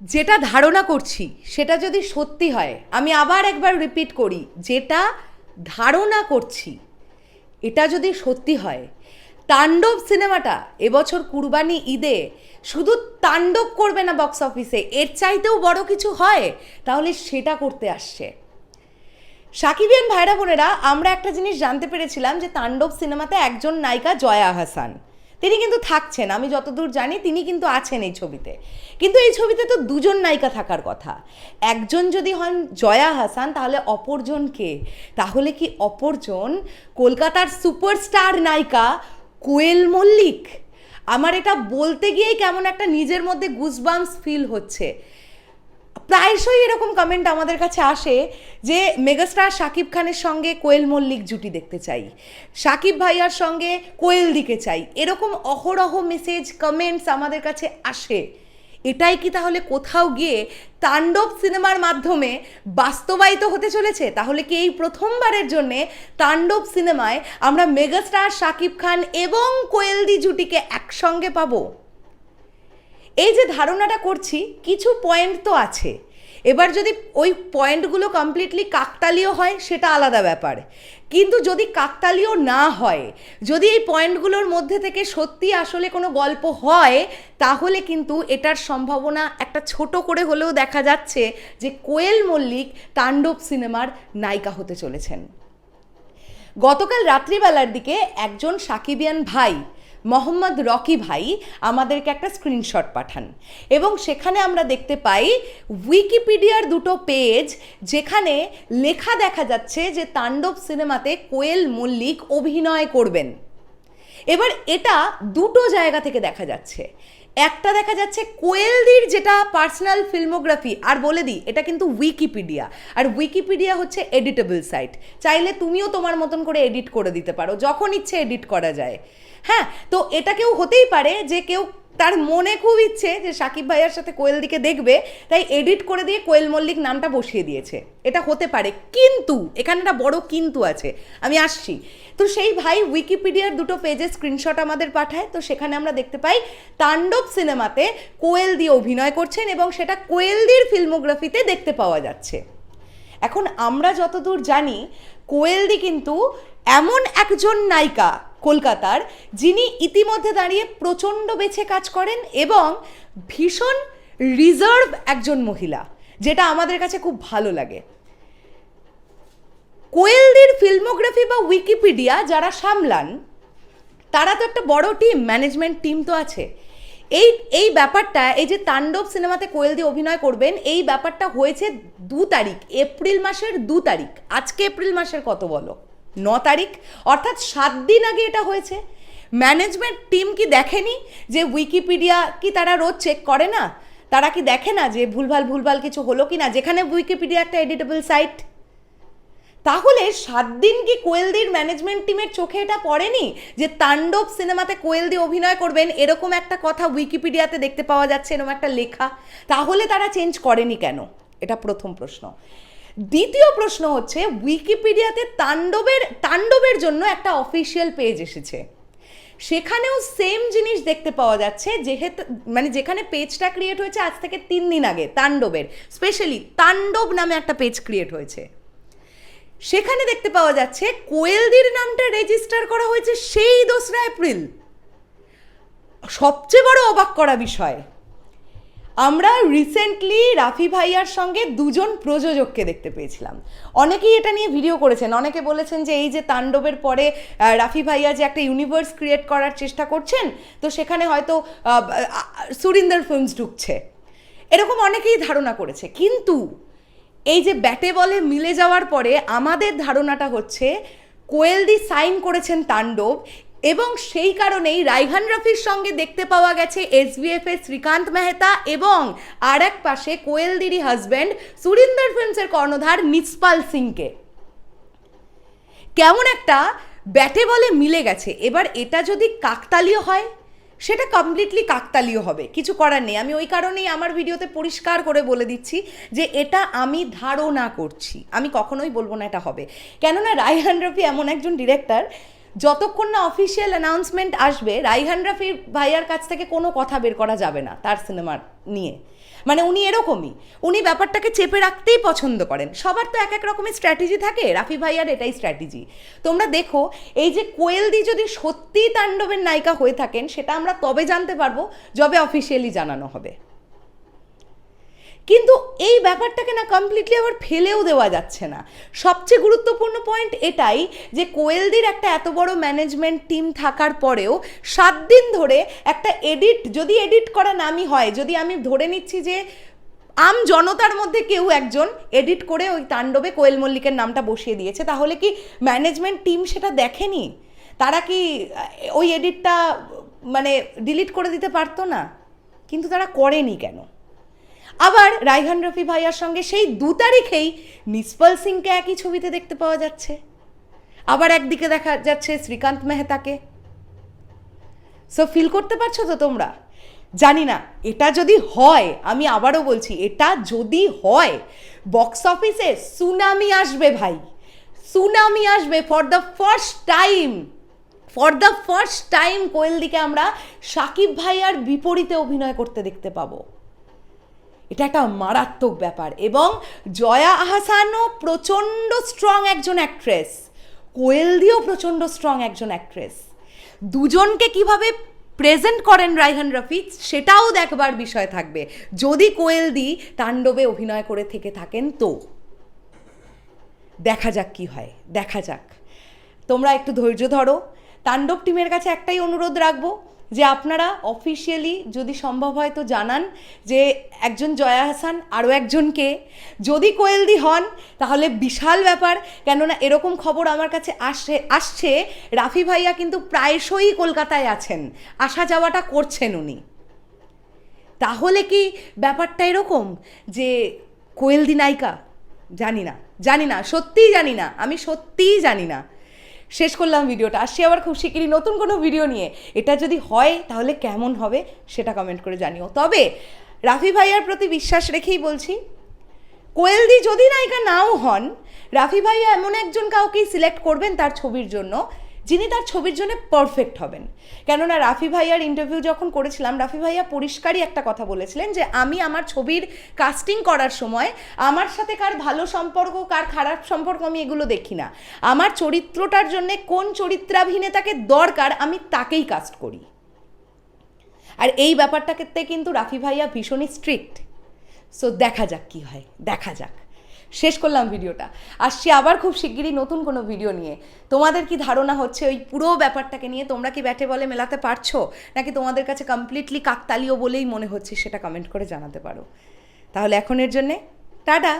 যেটা ধারণা করছি, সেটা যদি সত্যি হয়, আমি আবার একবার রিপিট করি, যেটা ধারণা করছি, এটা যদি সত্যি হয়, তাণ্ডব সিনেমাটা এবছর কুরবানি ঈদে শুধু তাণ্ডব করবে না বক্স অফিসে এর চাইতেও বড় কিছু হয়, তাহলে সেটা করতে আসছে। সাকিবিয়ান ভাইরা বোনেরা, আমরা একটা জিনিস জানতে পেরেছিলাম যে তাণ্ডব সিনেমাতে একজন নায়িকা জয়া হাসান। তিনি কিন্তু থাকছেন, আমি যতদূর জানি তিনি কিন্তু আছেন এই ছবিতে। কিন্তু এই ছবিতে তো দুজন নায়িকা থাকার কথা। একজন যদি হন জয়া হাসান, তাহলে অপরজন কে? তাহলে কি অপরজন কলকাতার সুপারস্টার নায়িকা কোয়েল মল্লিক? আমার এটা বলতে গিয়েই কেমন একটা নিজের মধ্যে গুজবামস ফিল হচ্ছে। প্রায়শই এরকম কমেন্ট আমাদের কাছে আসে যে মেগাস্টার শাকিব খানের সঙ্গে কোয়েল মল্লিক জুটি দেখতে চাই। শাকিব ভাইয়ার সঙ্গে কোয়েল দিকে চাই। এরকম অহরহ মেসেজ কমেন্টস আমাদের কাছে আসে। এটাই কি তাহলে কোথাও গিয়ে তাণ্ডব সিনেমার মাধ্যমে বাস্তবায়িত হতে চলেছে? তাহলে কি এই প্রথমবারের জন্যে তাণ্ডব সিনেমায় আমরা মেগাস্টার শাকিব খান এবং কোয়েলদি জুটিকে একসঙ্গে পাবো? এই যে ধারণাটা করছি, কিছু পয়েন্ট তো আছে। এবার যদি ওই পয়েন্টগুলো কমপ্লিটলি কাকতালীয় হয়, সেটা আলাদা ব্যাপার। কিন্তু যদি কাকতালীয় না হয়, যদি এই পয়েন্টগুলোর মধ্যে থেকে সত্যি আসলে কোনো গল্প হয়, তাহলে কিন্তু এটার সম্ভাবনা একটা ছোট করে হলেও দেখা যাচ্ছে যে কোয়েল মল্লিক তাণ্ডব সিনেমার নায়িকা হতে চলেছেন। গতকাল রাত্রিবেলার দিকে একজন সাকিবিয়ান ভাই মোহাম্মদ রকি ভাই আমাদেরকে একটা স্ক্রিনশট পাঠান। এবং সেখানে আমরা দেখতে পাই উইকিপিডিয়ার দুটো পেজ যেখানে লেখা দেখা যাচ্ছে যে তাণ্ডব সিনেমাতে কোয়েল মল্লিক অভিনয় করবেন। এবার এটা দুটো জায়গা থেকে দেখা যাচ্ছে। একটা দেখা যাচ্ছে কোয়েলদির যেটা পার্সোনাল ফিল্মোগ্রাফি আর বলে দিই, এটা কিন্তু উইকিপিডিয়া আর উইকিপিডিয়া হচ্ছে এডিটেবল সাইট চাইলে তুমিও তোমার মতন করে এডিট করে দিতে পারো, যখন ইচ্ছে এডিট করা যায়। হ্যাঁ তো এটা কেউ হতেই পারে যে কেউ তার মনে খুব ইচ্ছে যে সাকিব ভাইয়ার সাথে কোয়েল দিকে দেখবে, তাই এডিট করে দিয়ে কোয়েল মল্লিক নামটা বসিয়ে দিয়েছে। এটা হতে পারে, কিন্তু, এখানে একটা বড় কিন্তু আছে। আমি আসছি। তো সেই ভাই উইকিপিডিয়ার দুটো পেজে স্ক্রিনশট আমাদের পাঠায়, তো সেখানে আমরা দেখতে পাই তাণ্ডব সিনেমাতে কোয়েল দিয়ে অভিনয় করছেন এবং সেটা কোয়েলদির ফিল্মোগ্রাফিতে দেখতে পাওয়া যাচ্ছে। এখন আমরা যতদূর জানি, কোয়েলদি কিন্তু এমন একজন নায়িকা কলকাতার, যিনি ইতিমধ্যে দাঁড়িয়ে প্রচণ্ড বেছে কাজ করেন এবং ভীষণ রিজার্ভ একজন মহিলা, যেটা আমাদের কাছে খুব ভালো লাগে। কোয়েলদির ফিল্মোগ্রাফি বা উইকিপিডিয়া যারা সামলান, তারা তো একটা বড় টিম ম্যানেজমেন্ট টিম তো আছে। এই এই ব্যাপারটা, এই যে তাণ্ডব সিনেমাতে কোয়েল দিয়ে অভিনয় করবেন, এই ব্যাপারটা হয়েছে দু তারিখ, এপ্রিল মাসের দু তারিখ। আজকে এপ্রিল মাসের কত বলো? ন তারিখ। অর্থাৎ সাত দিন আগে এটা হয়েছে। ম্যানেজমেন্ট টিম কি দেখেনি যে উইকিপিডিয়া কি তারা রোজ চেক করে না? তারা কি দেখে না যে ভুলভাল ভুলভাল কিছু হলো কি না যেখানে উইকিপিডিয়া একটা এডিটেবল সাইট তাহলে সাত দিন কি কোয়েলদির ম্যানেজমেন্ট টিমের চোখে এটা পড়েনি? যে তাণ্ডব সিনেমাতে কোয়েলদি অভিনয় করবেন, এরকম একটা কথা উইকিপিডিয়াতে দেখতে পাওয়া যাচ্ছে, এরকম একটা লেখা। তাহলে তারা চেঞ্জ করেনি কেন? এটা প্রথম প্রশ্ন। দ্বিতীয় প্রশ্ন হচ্ছে উইকিপিডিয়াতে তাণ্ডবের তাণ্ডবের জন্য একটা অফিসিয়াল পেজ এসেছে। সেখানেও সেম জিনিস দেখতে পাওয়া যাচ্ছে, যেহেতু মানে যেখানে পেজটা ক্রিয়েট হয়েছে আজ থেকে তিন দিন আগে, তাণ্ডবের। স্পেশালি তাণ্ডব নামে একটা পেজ ক্রিয়েট হয়েছে। সেখানে দেখতে পাওয়া যাচ্ছে কোয়েলদির নামটা রেজিস্টার করা হয়েছে সেই দোসরা এপ্রিল। সবচেয়ে বড় অবাক করা বিষয়, আমরা রিসেন্টলি রাফি ভাইয়ার সঙ্গে দুজন প্রযোজককে দেখতে পেয়েছিলাম। অনেকেই এটা নিয়ে ভিডিও করেছেন, অনেকে বলেছেন যে এই যে তাণ্ডবের পরে রাফি ভাইয়া যে একটা ইউনিভার্স ক্রিয়েট করার চেষ্টা করছেন, তো সেখানে হয়তো সুরিন্দর ফিল্মস ঢুকছে। এরকম অনেকেই ধারণা করেছে, কিন্তু এই যে ব্যাটে বলে মিলে যাওয়ার পরে আমাদের ধারণাটা হচ্ছে কোয়েলদি সাইন করেছেন তাণ্ডব এবং সেই কারণেই রাইহান রফির সঙ্গে দেখতে পাওয়া গেছে এসবিএফ শ্রীকান্ত মেহতা এবং আর এক পাশে কোয়েলদিরই হাজব্যান্ড সুরিন্দর ফিল্মসের কর্ণধার নিসপাল সিংকে। কেমন একটা ব্যাটে বলে মিলে গেছে। এবার এটা যদি কাকতালীয় হয় সেটা কমপ্লিটলি কাকতালীয় হবে। কিছু করার নেই। আমি ওই কারণেই আমার ভিডিওতে পরিষ্কার করে বলে দিচ্ছি যে এটা আমি ধারণা করছি। আমি কখনোই বলব না এটা হবে। কেননা রায়হান রফি এমন একজন ডিরেক্টর যতক্ষণ না অফিসিয়াল অ্যানাউন্সমেন্ট আসবে রাইহান রাফি ভাইয়ার কাছ থেকে কোনো কথা বের করা যাবে না তার সিনেমার নিয়ে। মানে উনি এরকমই। উনি ব্যাপারটাকে চেপে রাখতেই পছন্দ করেন। সবার তো এক এক রকমের স্ট্র্যাটেজি থাকে। রাফি ভাইয়ার এটাই স্ট্র্যাটেজি তোমরা দেখো, এই যে কোয়েলদি যদি সত্যিই তাণ্ডবের নায়িকা হয়ে থাকেন, সেটা আমরা তবে জানতে পারব, যবে অফিসিয়ালি জানানো হবে। কিন্তু এই ব্যাপারটাকে না কমপ্লিটলি আবার ফেলেও দেওয়া যাচ্ছে না। সবচেয়ে গুরুত্বপূর্ণ পয়েন্ট এটাই যে কোয়েলদির একটা এত বড় ম্যানেজমেন্ট টিম থাকার পরেও সাত দিন ধরে একটা এডিট যদি এডিট করা নামই হয়, যদি আমি ধরে নিচ্ছি যে আম জনতার মধ্যে কেউ একজন এডিট করে ওই তাণ্ডবে কোয়েল মল্লিকের নামটা বসিয়ে দিয়েছে, তাহলে কি ম্যানেজমেন্ট টিম সেটা দেখেনি? তারা কি, ওই এডিটটা মানে ডিলিট করে দিতে পারতো না? কিন্তু তারা করেনি কেন? আবার রাইহান রফি ভাইয়ার সঙ্গে সেই দু তারিখেই নিসপল সিংকে একই ছবিতে দেখতে পাওয়া যাচ্ছে। আবার একদিকে দেখা যাচ্ছে শ্রীকান্ত মেহতাকে। সো ফিল করতে পারছ তো তোমরা? জানি না, এটা যদি হয়, আমি আবারও বলছি, এটা যদি হয় বক্স অফিসে সুনামি আসবে ভাই। সুনামি আসবে for the first time for the first time কোয়েলদিকে আমরা সাকিব ভাইয়ার বিপরীতে অভিনয় করতে দেখতে পাবো। এটা একটা মারাত্মক ব্যাপার। এবং জয়া আহসানও প্রচণ্ড স্ট্রং একজন অ্যাক্ট্রেস কোয়েলদিও প্রচণ্ড স্ট্রং একজন অ্যাক্ট্রেস দুজনকে কীভাবে প্রেজেন্ট করেন রাইহান রফি সেটাও দেখবার বিষয় থাকবে। যদি কোয়েলদি তাণ্ডবে অভিনয় করে থেকে থাকেন তো। দেখা যাক কি হয়, দেখা যাক। তোমরা একটু ধৈর্য ধরো। তাণ্ডব টিমের কাছে একটাই অনুরোধ রাখব যে আপনারা অফিসিয়ালি যদি সম্ভব হয় তো জানান যে একজন জয়া হাসান আরও একজনকে। যদি কোয়েলদি হন, তাহলে বিশাল ব্যাপার। কেননা এরকম খবর আমার কাছে আসে, আসছে, রাফি ভাইয়া কিন্তু প্রায়শই কলকাতায় আছেন। আসা যাওয়াটা করছেন উনি। তাহলে কি ব্যাপারটা এরকম যে কোয়েলদি নায়িকা? জানি না জানি না, সত্যিই জানি না, আমি সত্যিই জানি না। শেষ করলাম ভিডিওটা। আসছি আবার খুব শিগগিরই নতুন কোনো ভিডিও নিয়ে। এটা যদি হয়, তাহলে কেমন হবে সেটা কমেন্ট করে জানিও। তবে, রাফি ভাইয়ার প্রতি বিশ্বাস রেখেই বলছি, কোয়েলদি যদি নায়িকা নাও হন, রাফি ভাইয়া এমন একজন কাউকেই সিলেক্ট করবেন তার ছবির জন্য। যিনি তার ছবির জন্য পারফেক্ট হবেন। কেননা রাফি ভাইয়ার ইন্টারভিউ যখন করেছিলাম, রাফি ভাইয়া পরিষ্কারই একটা কথা বলেছিলেন যে, আমি আমার ছবির কাস্টিং করার সময় আমার সাথে কার ভালো সম্পর্ক, কার খারাপ সম্পর্ক আমি এগুলো দেখি না। আমার চরিত্রটার জন্য কোন চরিত্রাভিনেতাকে দরকার আমি তাকেই কাস্ট করি। আর এই ব্যাপারটাকে কিন্তু রাফি ভাইয়া ভীষণই স্ট্রিক্ট সো দেখা যাক কি হয়, দেখা যাক। শেষ করলাম ভিডিওটা। আসছি আবার খুব শিগগিরই নতুন কোনো ভিডিও নিয়ে। তোমাদের কি ধারণা হচ্ছে ওই পুরো ব্যাপারটাকে নিয়ে? তোমরা কি ব্যাটে বলে মেলাতে পারছ? নাকি তোমাদের কাছে কমপ্লিটলি কাকতালীয় বলেই মনে হচ্ছে সেটা কমেন্ট করে জানাতে পারো। তাহলে এখনের জন্যে, টাটা!